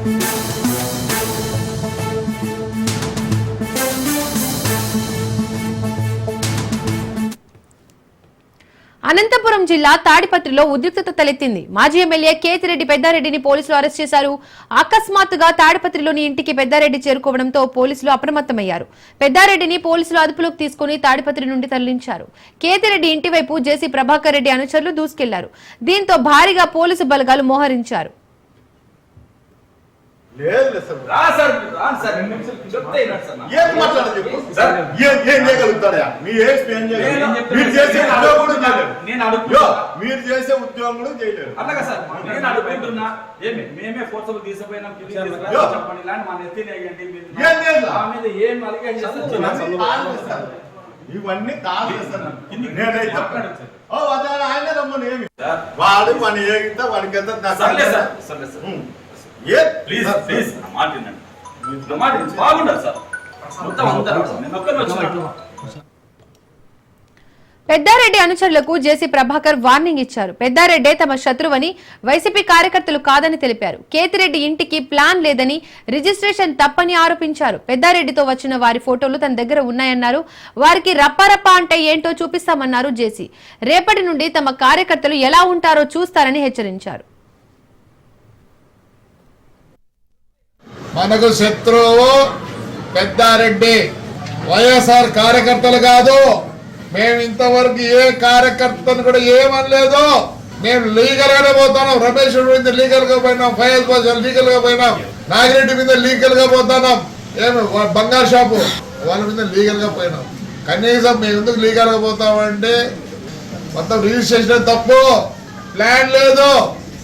అనంతపురం జిల్లా తాడిపత్రిలో ఉద్రిక్తత తలెత్తింది. మాజీ ఎమ్మెల్యే కేతిరెడ్డి పెద్దారెడ్డిని పోలీసులు అరెస్ట్ చేశారు. అకస్మాత్తుగా తాడిపత్రిలోని ఇంటికి పెద్దారెడ్డి చేరుకోవడంతో పోలీసులు అప్రమత్తమయ్యారు. పెద్దారెడ్డిని పోలీసులు అదుపులోకి తీసుకుని తాడిపత్రి నుండి తరలించారు. కేతిరెడ్డి ఇంటివైపు జేసీ ప్రభాకర్ రెడ్డి అనుచరులు దూసుకెళ్ళారు. దీంతో భారీగా పోలీసు బలగాలు మోహరించారు. లేదు సార్ రా చెప్తే. ఏం మాట్లాడాలి చెప్పు సార్. ఏం ఏం చేయగలుగుతాడా మీ ఏఎస్పీ ఏం చేయలేదు నేను చెప్తున్నా మీరు చేసే నేను అడుగుతున్నా. అడుగుతున్నా. మీరు చేసే ఉద్యోగం కూడా అట్లాగా సార్ నేను అడుగుతుంటున్నా ఏమి మేమే ఫోర్సబుల్ తీసుకుపోయినాం కిందికి తీసుకుపోయినాం, యో. చెప్పండి ఇలాంటి మా నెత్తిని వేయండి మీరు- ఏం లేదు. మా మీద ఏం అలిగేషన్ ఇవన్నీ నేనైతే. ఓ అదే ఆయన రమ్మని ఏమి సార్, వాడు మన ఏగితే వాడికి ఎంత సర్లే సార్ సర్లే సార్. ఏ ప్లీజ్ సార్, ప్లీజ్ నా మాట వినండి. నా మాట వినండి. బాగుండదు సార్. మొత్తం అందరూ నేను ఒక్కరిని వచ్చిన పెద్దారెడ్డి అనుచరులకు జేసీ ప్రభాకర్ వార్నింగ్ ఇచ్చారు. పెద్దారెడ్డే తమ శత్రువని వైసీపీ కార్యకర్తలు కాదని తెలిపారు. కేతిరెడ్డి ఇంటికి ప్లాన్ లేదని రిజిస్ట్రేషన్ తప్పని ఆరోపించారు. పెద్దారెడ్డితో వచ్చిన వారి ఫోటోలు తన దగ్గర ఉన్నాయన్నారు. వారికి రప్పరప్ప అంటే ఏంటో చూపిస్తామన్నారు జేసీ. రేపటి నుండి తమ కార్యకర్తలు ఎలా ఉంటారో చూస్తారని హెచ్చరించారు. మనకు శత్రువు పెద్దారెడ్డి. వైఎస్ఆర్ కార్యకర్తలు కాదు. మేము ఇంతవరకు ఏ కార్యకర్తను కూడా ఏమనలేదు. మేము లీగల్ గానే పోతున్నాం. రమేష్ మీద లీగల్గా పోయినాం. ఫైల్ బాజా లీగల్గా పోయినాం. నాగిరెడ్డి మీద లీగల్గా పోతున్నాం. ఏమి బంగారు షాపు. వాళ్ళ మీద లీగల్గా పోయినాం. కనీసం మేము ఎందుకు లీగల్గా పోతామంటే మొత్తం రిజిస్ట్రేషన్ తప్పు. ప్లాన్ లేదు.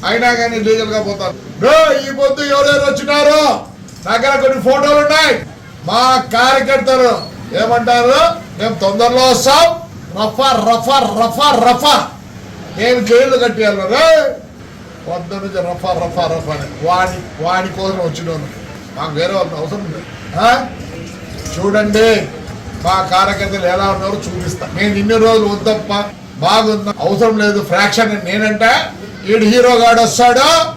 అయినా కానీ లీగల్గా ఈ పొద్దు ఎవరెవరు వచ్చినారో? దగ్గర కొన్ని ఫోటోలు ఉన్నాయి. మా కార్యకర్తలు ఏమంటారు? మేము తొందరలో వస్తాం. రఫా రఫా రఫా రఫా. మేము జైలు కట్టేయాలి వద్ద నుంచి రఫా రఫా రఫా అని. వాడి వాడి కోసం వచ్చినాను మాకు వేరే వాళ్ళ అవసరం లేదు. చూడండి. మా కార్యకర్తలు ఎలా ఉన్నారో చూపిస్తా. నేను ఇన్ని రోజులు వద్దప్ప. బాగుందా అవసరం లేదు. ఫ్రాక్షన్ నేనంటే. ఈడు హీరో గాడు వస్తాడు.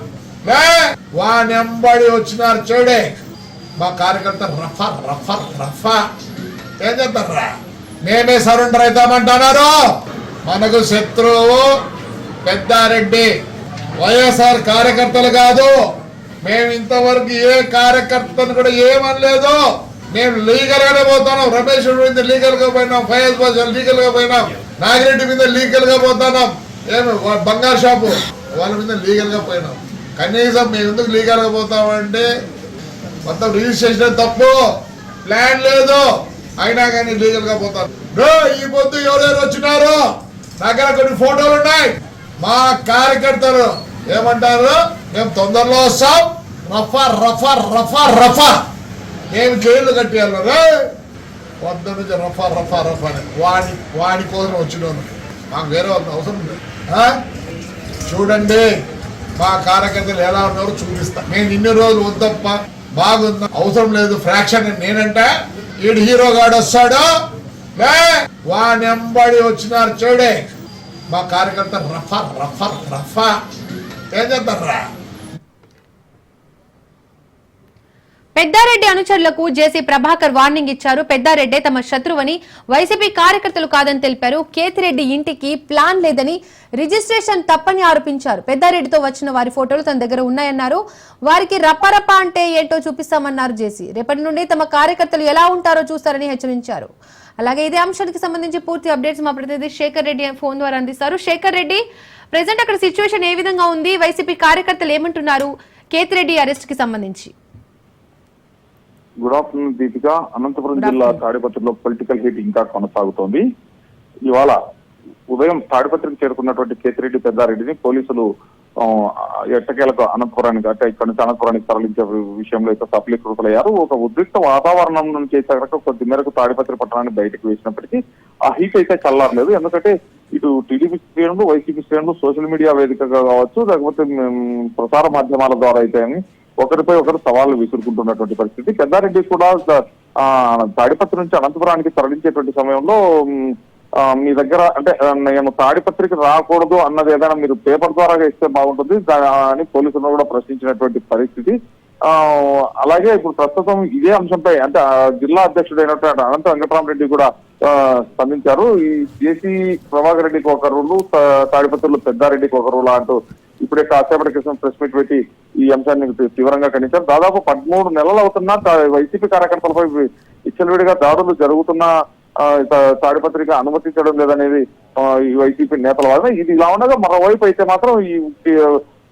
వానెంబడి వచ్చినారు చూడే. మా కార్యకర్త రఫ రఫ రఫ. ఏం చేస్తారా మేమే సరెండర్ అవుతామంటున్నారు మనకు శత్రువు పెద్దారెడ్డి. వైఎస్ఆర్ కార్యకర్తలు కాదు. మేము ఇంతవరకు ఏ కార్యకర్తను కూడా ఏమనలేదు. మేము లీగల్ గానే పోతున్నాం. రమేష్ మీద లీగల్గా పోయినాం. ఫైల్ బాజా లీగల్గా పోయినాం. నాగిరెడ్డి మీద లీగల్గా పోతున్నాం. ఏమి వా- బంగారు షాపు. వాళ్ళ మీద లీగల్గా పోయినాం. కనీసం మేము ఎందుకు లీగల్గా పోతామంటే మొత్తం రిజిస్ట్రేషన్ తప్పు. ప్లాన్ లేదు. అయినా కానీ లీగల్గా పోతారు ఈ పొద్దు ఎవరెవరు వచ్చినారు? దగ్గర కొన్ని ఫోటోలు ఉన్నాయి. మా కార్యకర్తలు ఏమంటారు? మేము తొందరలో వస్తాం. రఫా రఫా రఫా రఫా. ఏమి జైలు కట్టేయాలి వద్ద నుంచి రఫా రఫా రఫా అని. వాడి వాడి కోసం వచ్చినాను మాకు వేరే వాళ్ళ అవసరం లేదు. చూడండి. మా కార్యకర్తలు ఎలా ఉన్నారో చూపిస్తా. నేను ఇన్ని రోజులు వద్దప్ప బాగుందా అవసరం లేదు ఫ్రాక్షన్ నేనంటే ఈడు హీరో గాడు వస్తాడు. వా వానెంబడి వచ్చినారు చూడే. మా కార్యకర్త రఫా రఫా రఫా. ఏం చేస్తారా పెద్దారెడ్డి అనుచరులకు జేసీ ప్రభాకర్ వార్నింగ్ ఇచ్చారు. పెద్దారెడ్డే తమ శత్రువని వైసీపీ కార్యకర్తలు కాదని తెలిపారు. కేతిరెడ్డి ఇంటికి ప్లాన్ లేదని రిజిస్ట్రేషన్ తప్పని ఆరోపించారు. పెద్దారెడ్డితో వచ్చిన వారి ఫోటోలు తన దగ్గర ఉన్నాయన్నారు. వారికి రప్పరప్ప అంటే ఏంటో చూపిస్తామన్నారు జేసీ. రేపటి నుండి తమ కార్యకర్తలు ఎలా ఉంటారో చూస్తారని హెచ్చరించారు. అలాగే ఇదే అంశానికి సంబంధించి పూర్తి అప్డేట్స్ మా ప్రతినిధి శేఖర్ రెడ్డి ఫోన్ ద్వారా అందిస్తారు. శేఖర్ రెడ్డి ప్రెసెంట్ అక్కడ సిచ్యువేషన్ ఏ విధంగా ఉంది? వైసీపీ కార్యకర్తలు ఏమంటున్నారు? కేతిరెడ్డి అరెస్ట్కి సంబంధించి. గుడ్ ఆఫ్టర్నూన్ దీపిక అనంతపురం జిల్లా. తాడిపత్రిలో పొలిటికల్ హీట్ ఇంకా కొనసాగుతోంది. ఇవాళ ఉదయం తాడిపత్రికి చేరుకున్నటువంటి కేతిరెడ్డి పెద్దారెడ్డిని పోలీసులు ఎట్టకేలకు అనంతపురానికి అంటే ఇక్కడ నుంచి అనంతపురానికి తరలించే విషయంలో అయితే సఫలీకృతులయ్యారు. ఒక ఉద్రిక్త వాతావరణం నుంచి అయితే కనుక కొద్ది మేరకు తాడిపత్రి పట్టణాన్ని బయటకు వేసినప్పటికీ ఆ హీట్ అయితే చల్లారలేదు. ఎందుకంటే ఇటు టీడీపీ శ్రేణులు వైసీపీ శ్రేణులు సోషల్ మీడియా వేదికగా కావచ్చు లేకపోతే ప్రసార మాధ్యమాల ద్వారా అయితే ఒకరిపై ఒకరు సవాళ్ళు విసురుకుంటున్నటువంటి పరిస్థితి. పెద్దారెడ్డి కూడా తాడిపత్రి నుంచి అనంతపురానికి తరలించేటువంటి సమయంలో మీ దగ్గర అంటే నేను తాడిపత్రికి రాకూడదు అన్నది ఏదైనా మీరు పేపర్ ద్వారా ఇస్తే బాగుంటుంది. అని పోలీసులను కూడా ప్రశ్నించినటువంటి పరిస్థితి. ఆ అలాగే ఇప్పుడు ప్రస్తుతం ఇదే అంశంపై అంటే జిల్లా అధ్యక్షుడైనటువంటి అనంత వెంకటరామరెడ్డి కూడా స్పందించారు. ఈ జేసీ ప్రభాకర్ రెడ్డికి ఒక రూలు తాడిపత్రులు పెద్దారెడ్డికి ఒక రూలా అంటూ ఇప్పుడే కాసేపటి క్రితం ప్రెస్ మీట్ పెట్టి ఈ అంశాన్ని తీవ్రంగా ఖండించారు దాదాపు పదమూడు నెలలు అవుతున్నా వైసీపీ కార్యకర్తలపై ఇచ్చలవిడిగా దాడులు జరుగుతున్న తాడిపత్రిక అనుమతించడం లేదనేది ఈ వైసీపీ నేతల వాదన. ఇది ఇలా ఉండగా మరోవైపు అయితే మాత్రం ఈ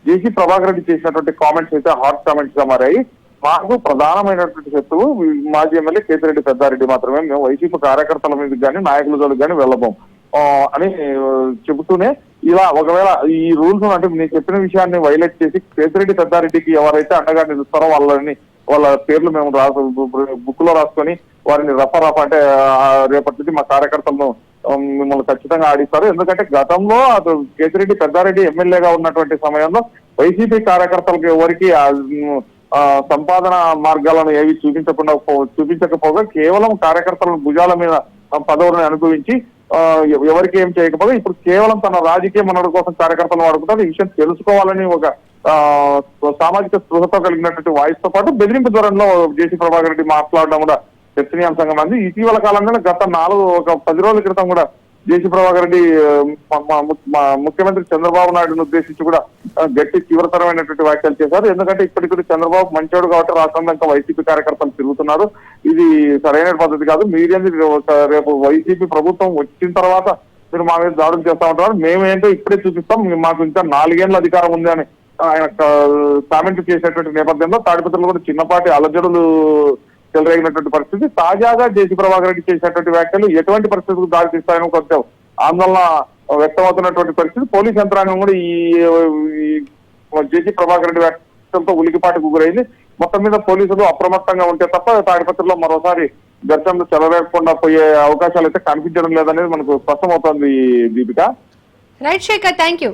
జేసీ ప్రభాకర్ రెడ్డి చేసినటువంటి కామెంట్స్ అయితే హాట్ కామెంట్స్గా మారాయి. మాకు ప్రధానమైనటువంటి శత్రువు మాజీ ఎమ్మెల్యే కేతిరెడ్డి పెద్దారెడ్డి మాత్రమే. మేము వైసీపీ కార్యకర్తల మీద కానీ నాయకుల కానీ వెళ్ళబోం. అని చెబుతూనే ఇలా ఒకవేళ ఈ రూల్స్ అంటే నేను చెప్పిన విషయాన్ని వైలేట్ చేసి కేసిరెడ్డి పెద్దారెడ్డికి ఎవరైతే అండగా నిలుస్తారో వాళ్ళని వాళ్ళ పేర్లు మేము రాసు బుక్లో రాసుకొని వారిని రఫ రఫ అంటే రేపటి నుంచి మా కార్యకర్తలను మిమ్మల్ని ఖచ్చితంగా ఆడిస్తారు. ఎందుకంటే గతంలో అటు కేసిరెడ్డి పెద్దారెడ్డి ఎమ్మెల్యేగా ఉన్నటువంటి సమయంలో వైసీపీ కార్యకర్తలకు ఎవరికి సంపాదన మార్గాలను ఏవి చూపించకుండా చూపించకపోగా కేవలం కార్యకర్తలను భుజాల మీద పదవులను అనుభవించి ఎవరికి ఏం చేయకపోతే ఇప్పుడు కేవలం తన రాజకీయ మనడు కోసం కార్యకర్తలు వాడుకుంటారు. ఈ విషయం తెలుసుకోవాలని ఒక ఆ, సామాజిక స్పృహతో కలిగినటువంటి వాయిస్తో పాటు బెదిరింపు ధోరణిలో జేసీ ప్రభాకర్ రెడ్డి మాట్లాడడం కూడా చర్చనీయాంశంగా ఉంది. ఇటీవల కాలంలో గత నాలుగు ఒక పది రోజుల క్రితం కూడా జేసీ ప్రభాకర్ రెడ్డి ముఖ్యమంత్రి చంద్రబాబు నాయుడును ఉద్దేశించి కూడా గట్టి తీవ్రతరమైనటువంటి వ్యాఖ్యలు చేశారు. ఎందుకంటే ఇప్పటికీ చంద్రబాబు మంచోడు కాబట్టి రాష్ట్రంలో ఇంకా వైసీపీ కార్యకర్తలు తిరుగుతున్నారు. ఇది సరైన పద్ధతి కాదు. మీరేంది ఒక రేపు వైసీపీ ప్రభుత్వం వచ్చిన తర్వాత మీరు మా మీద దాడులు చేస్తా ఉంటారు మేమేంటో ఇప్పుడే చూపిస్తాం. మాకు ఇంకా నాలుగేళ్ళ అధికారం ఉంది అని ఆయన కామెంట్ చేసినటువంటి నేపథ్యంలో తాడిపత్రులు కూడా చిన్నపాటి అలజడులు చెలరేగినటువంటి పరిస్థితి. తాజాగా జేసీ ప్రభాకర్ రెడ్డి చేసినటువంటి వ్యాఖ్యలు ఎటువంటి పరిస్థితులకు దారితీస్తాయని కొంచెం ఆందోళన వ్యక్తమవుతున్నటువంటి పరిస్థితి. పోలీస్ యంత్రాంగం కూడా ఈ జేసీ ప్రభాకర్ రెడ్డి వ్యాఖ్యలతో ఉలికిపాటుకు గురైంది. మొత్తం మీద పోలీసులు అప్రమత్తంగా ఉంటే తప్ప తాడిపత్రిలో మరోసారి ఘర్షణలు చెలరేగకుండా పోయే అవకాశాలు అయితే కనిపించడం లేదనేది మనకు స్పష్టమవుతోంది Deepika. Right Shekhar thank you